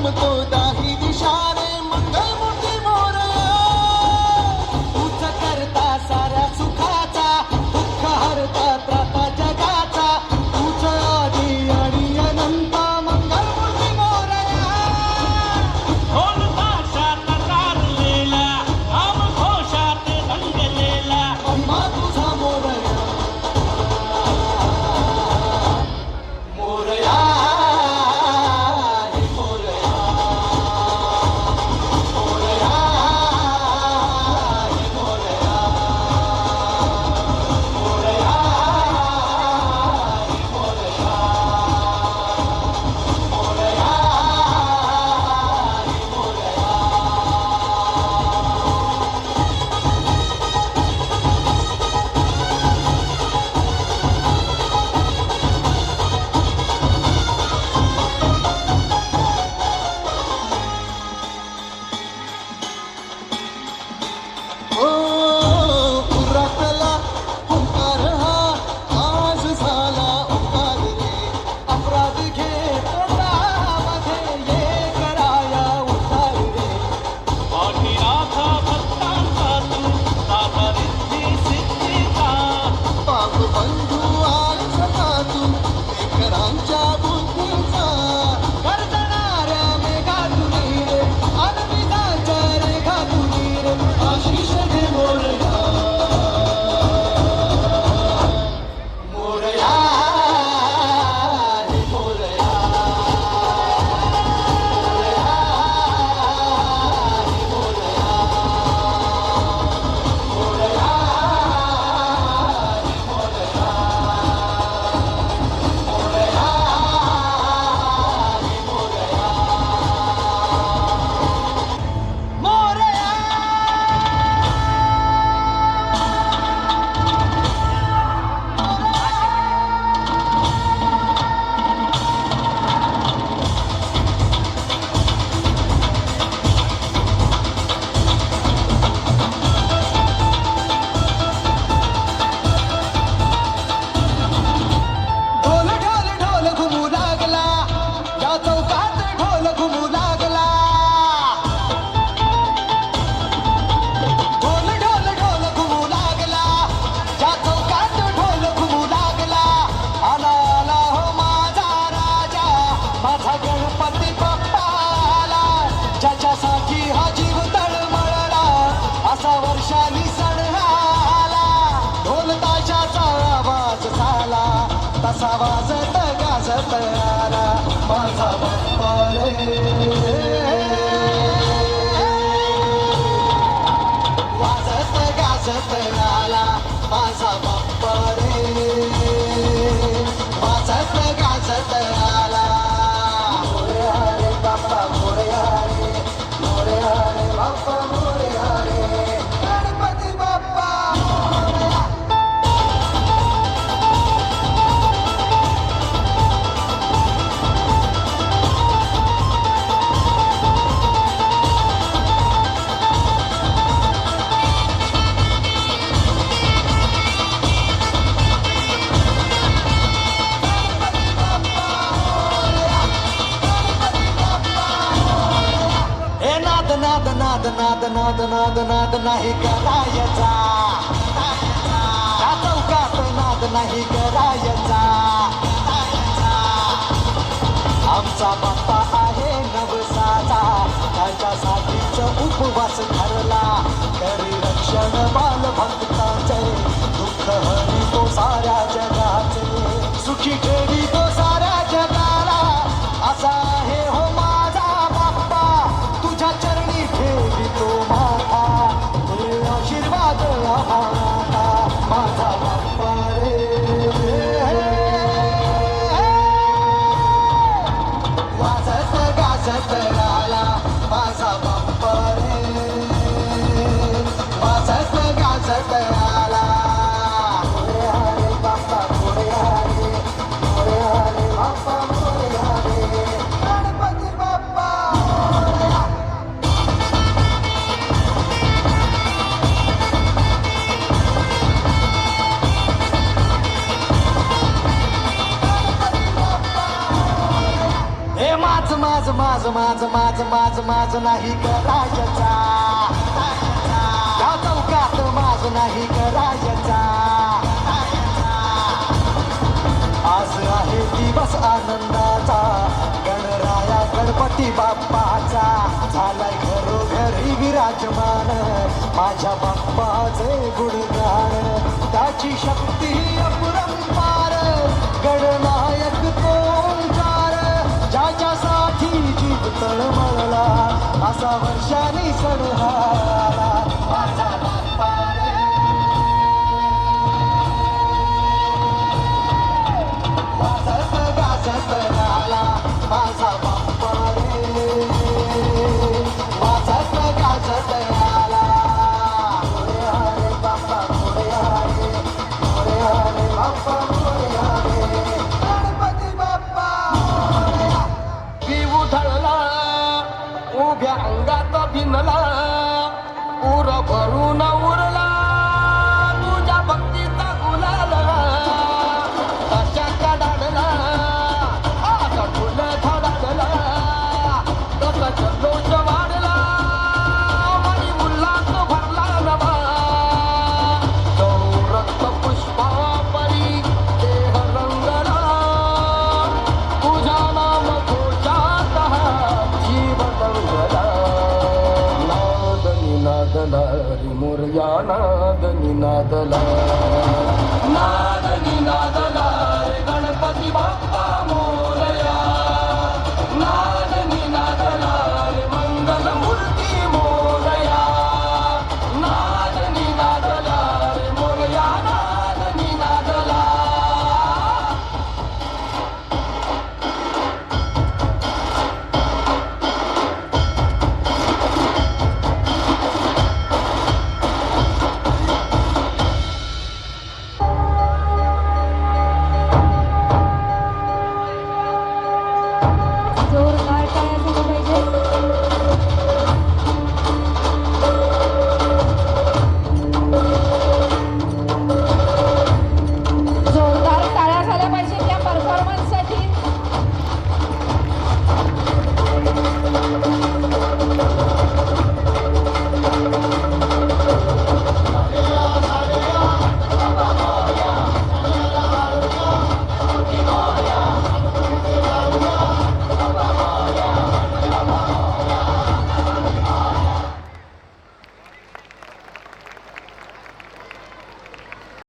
तुमको आवाजत गाजत आला. माझा बाप्पा रे. नाद नाद नाद नाद नाही करायचा. चौकात नाद नाही करायचा. आमचा बाप्पा आहे नवसाचा. त्याच्यासाठीच उपवास ठरला. 哦 माझ माझ माझ माझ माझ माझ नाही करायचा. चौकात माझ नाही करायचा. आज आहे दिवस आनंदाचा गणराया गणपती बाप्पाचा. झालाय घरोघरी विराजमान माझ्या बाप्पाचे गुणगान. त्याची शक्ती अपुरंपा shani sanu उभ्या अंगात बिनला. उर भरून उर मोरया नादनी नादला